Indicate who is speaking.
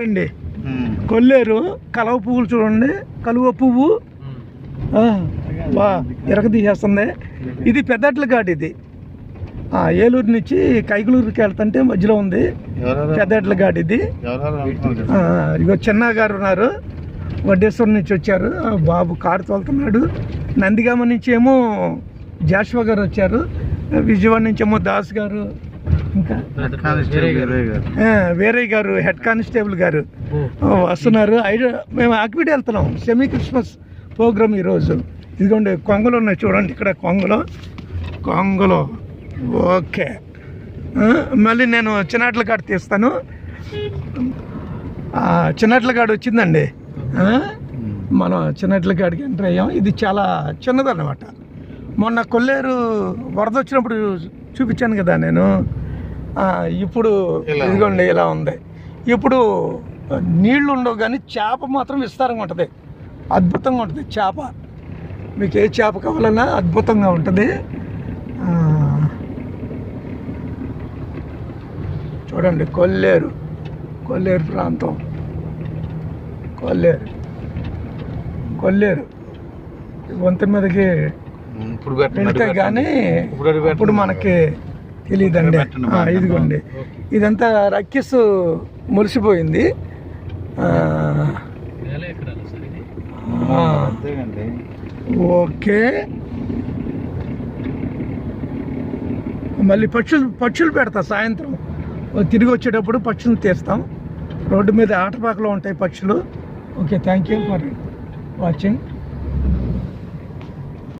Speaker 1: రండి. కొల్లేరు కలవ పువ్వులు చూడండి. కలువ పువ్వు. బా తీసేస్తుంది. ఇది పెద్దట్ల ఘాట్ ఇది. ఆ, ఏలూరు నుంచి కైగులూరుకి వెళ్తుంటే మధ్యలో ఉంది. పెద్దట్ల ఘాట్ ఇది. ఇగో చిన్న గారు ఉన్నారు. వడ్డేశ్వరం నుంచి వచ్చారు. బాబు కారు తోలుతున్నాడు. నందిగామ నుంచి ఏమో జాషువా గారు వచ్చారు. విజయవాడ నుంచి ఏమో దాస్ గారు. ఇంకా? వీరయ్య గారు. హెడ్ కానిస్టేబుల్ గారు వస్తున్నారు. ఐదు మేము ఆక్విడ్ వెళ్తున్నాం. సెమీ క్రిస్మస్ ప్రోగ్రామ్ ఈరోజు. ఇదిగోండి కొంగలు ఉన్నాయి. చూడండి ఇక్కడ కొంగలు. కొంగలు. ఓకే. మళ్ళీ నేను చిన్నాట్ల కాడ తీస్తాను. ఆ, చిన్నాట్ల కాడ వచ్చిందండి. ఆ, మనం చిన్నట్ల కాడికి ఎంటర్ అయ్యాం. ఇది చాలా చిన్నదన్నమాట. మొన్న కొల్లేరు వరద వచ్చినప్పుడు చూపించాను కదా నేను. ఇప్పుడు ఇదిగోండి ఇలా ఉంది. ఇప్పుడు నీళ్ళు ఉండవు కానీ చేప మాత్రం విస్తారంగా ఉంటుంది. అద్భుతంగా ఉంటుంది చేప. మీకు ఏ చేప కావాలన్నా అద్భుతంగా ఉంటుంది. చూడండి కొల్లేరు. కొల్లేరు ప్రాంతం. కొల్లేరు. కొల్లేరు. వంతెన మీదకి
Speaker 2: ఇప్పుడు
Speaker 1: కానీ
Speaker 2: ఇప్పుడు
Speaker 1: మనకి తెలియదండి. ఇదిగోండి. ఇదంతా రక్కిస్ మురిసిపోయింది. ఆ, ఆ,
Speaker 2: అంతేనండి.
Speaker 1: ఓకే. మళ్ళీ పక్షులు పక్షులు పెడతా సాయంత్రం. తిరిగి వచ్చేటప్పుడు పక్షులు తీస్తాం. రోడ్డు మీద ఆటపాకలో ఉంటాయి పక్షులు. Okay thank you for watching.